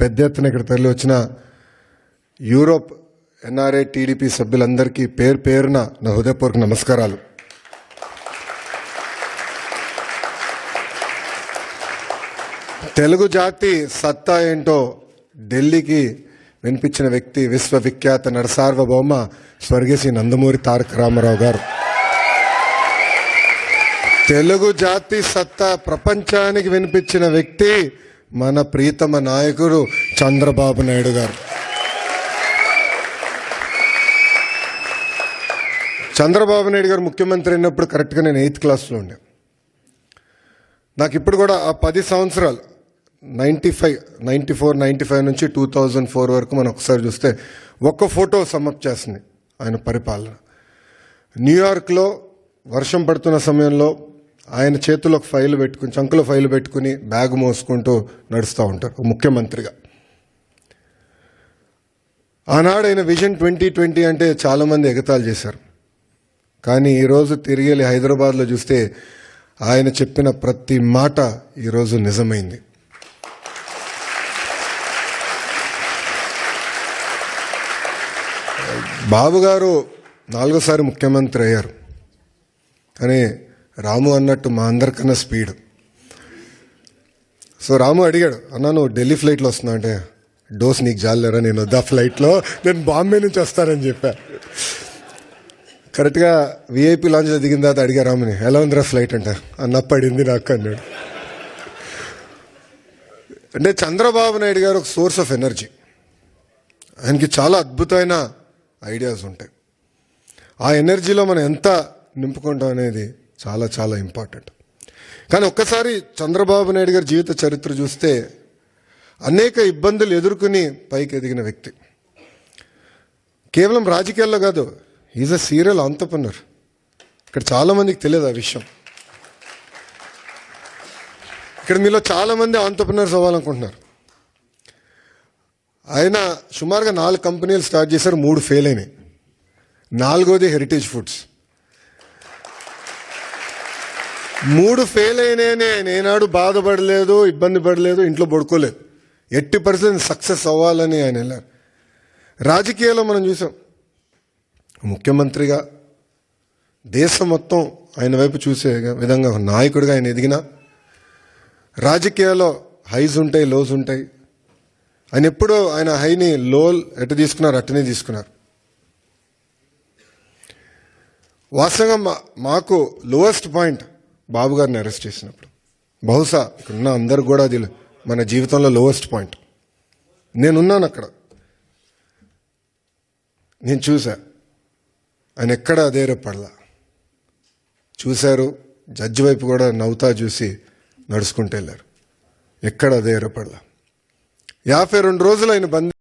పెద్ద ఎత్తున ఇక్కడ తరలి వచ్చిన యూరోప్ ఎన్ఆర్ఏ టీడీపీ సభ్యులందరికీ పేరు పేరున నా హృదయపూర్వక నమస్కారాలు. తెలుగు జాతి సత్తా ఏంటో ఢిల్లీకి వినిపించిన వ్యక్తి విశ్వవిఖ్యాత నరసార్వభౌమ స్వర్గీయ నందమూరి తారక రామారావు గారు. తెలుగు జాతి సత్తా ప్రపంచానికి వినిపించిన వ్యక్తి మన ప్రీతమ నాయకుడు చంద్రబాబు నాయుడు గారు. చంద్రబాబు నాయుడు గారు ముఖ్యమంత్రి అయినప్పుడు కరెక్ట్గా నేను ఎయిత్ క్లాస్లో ఉండే. నాకు ఇప్పుడు కూడా ఆ పది సంవత్సరాలు ninety five ninety four ninety five నుంచి టూ థౌజండ్ ఫోర్ వరకు మనం ఒకసారి చూస్తే ఒక్క ఫోటో సమప్ చేస్తుంది ఆయన పరిపాలన. న్యూయార్క్లో వర్షం పడుతున్న సమయంలో ఆయన చేతిలో ఒక ఫైల్ పెట్టుకుని చంకులో ఫైల్ పెట్టుకుని బ్యాగ్ మోసుకుంటూ నడుస్తూ ఉంటారు ముఖ్యమంత్రిగా. ఆనాడు ఆయన విజన్ ట్వంటీ ట్వంటీ అంటే చాలామంది ఎగతాలు చేశారు. కానీ ఈరోజు తిరిగి హైదరాబాద్లో చూస్తే ఆయన చెప్పిన ప్రతి మాట ఈరోజు నిజమైంది. బాబు గారు నాలుగోసారి ముఖ్యమంత్రి అయ్యారు. కానీ రాము అన్నట్టు మా అందరికన్నా స్పీడ్. సో రాము అడిగాడు అన్న నువ్వు ఢిల్లీ ఫ్లైట్లో వస్తున్నా అంటే డోస్ నీకు జాలేరా నేను వద్దా ఫ్లైట్లో? నేను బాంబే నుంచి వస్తానని చెప్పా. కరెక్ట్గా విఐపి లాంచ్ దిగిన తర్వాత అడిగా రాముని ఎలా ఉందిరా ఫ్లైట్ అంటే? అన్న పడింది నాకు అన్నాడు. అంటే చంద్రబాబు నాయుడు గారు ఒక సోర్స్ ఆఫ్ ఎనర్జీ. ఆయనకి చాలా అద్భుతమైన ఐడియాస్ ఉంటాయి. ఆ ఎనర్జీలో మనం ఎంత నింపుకుంటాం అనేది చాలా చాలా ఇంపార్టెంట్ కానీ ఒక్కసారి చంద్రబాబు నాయుడు గారి జీవిత చరిత్ర చూస్తే అనేక ఇబ్బందులు ఎదుర్కొని పైకి ఎదిగిన వ్యక్తి. కేవలం రాజకీయాల్లో కాదు ఈజ్ అ సీరియల్ ఆంటర్ప్రినర్ ఇక్కడ చాలామందికి తెలియదు ఆ విషయం. ఇక్కడ మీలో చాలామంది ఆంటర్ప్రినర్స్ అవ్వాలనుకుంటున్నారు. ఆయన సుమారుగా నాలుగు కంపెనీలు స్టార్ట్ చేశారు మూడు ఫెయిల్ అయినాయి. నాలుగోది హెరిటేజ్ ఫుడ్స్ మూడు ఫెయిల్ అయినాయని. ఆయన ఏనాడు బాధపడలేదు ఇబ్బంది పడలేదు ఇంట్లో పడుకోలేదు. ఎట్టి పరిస్థితి సక్సెస్ అవ్వాలని ఆయన వెళ్ళారు. రాజకీయాల్లో మనం చూసాం. ముఖ్యమంత్రిగా దేశం మొత్తం ఆయన వైపు చూసే విధంగా ఒక నాయకుడిగా ఆయన ఎదిగిన రాజకీయాల్లో హైస్ ఉంటాయి లోస్ ఉంటాయి. ఆయన ఎప్పుడూ ఆయన హైని లో ఎటు తీసుకున్నారు అట్టనే తీసుకున్నారు. వాస్తవంగా మా మాకు లోవెస్ట్ పాయింట్ బాబు గారిని అరెస్ట్ చేసినప్పుడు. బహుశా ఇక్కడున్న అందరు కూడా అది మన జీవితంలో లోవెస్ట్ పాయింట్ నేనున్నాను అక్కడ. నేను చూసా ఆయన ఎక్కడ అదే రేపడలా చూశారు. జడ్జి వైపు కూడా నవ్వుతా చూసి నడుచుకుంటూ వెళ్ళారు. ఎక్కడ అదే రేపడలా యాభై రెండు రోజులు ఆయన బందీ